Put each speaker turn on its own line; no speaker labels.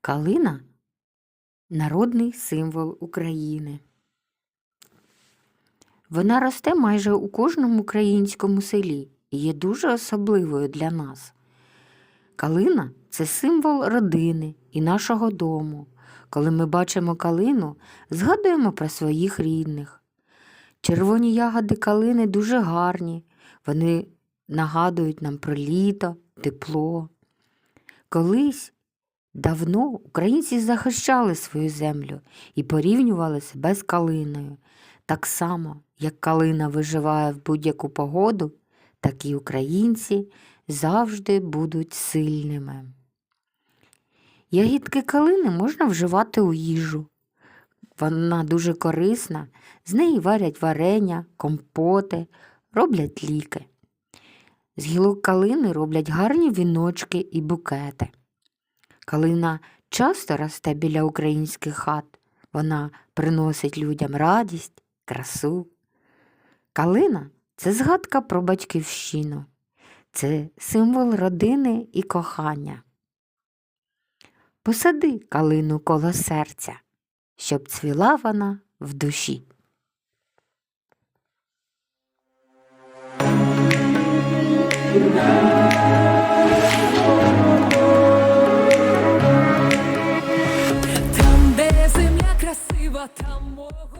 Калина народний символ України. Вона росте майже у кожному українському селі і є дуже особливою для нас. Калина це символ родини і нашого дому. Коли ми бачимо калину, згадуємо про своїх рідних. Червоні ягоди калини дуже гарні, вони нагадують нам про літо, тепло. Колись давно українці захищали свою землю і порівнювали себе з калиною. Так само, як калина виживає в будь-яку погоду, так і українці завжди будуть сильними. Ягідки калини можна вживати у їжу. Вона дуже корисна, з неї варять варення, компоти, роблять ліки. З гілок калини роблять гарні віночки і букети. Калина часто росте біля українських хат. Вона приносить людям радість, красу. Калина це згадка про батьківщину, це символ родини і кохання. Посади калину коло серця, щоб цвіла вона в душі.
Там, де земля красива, там мого.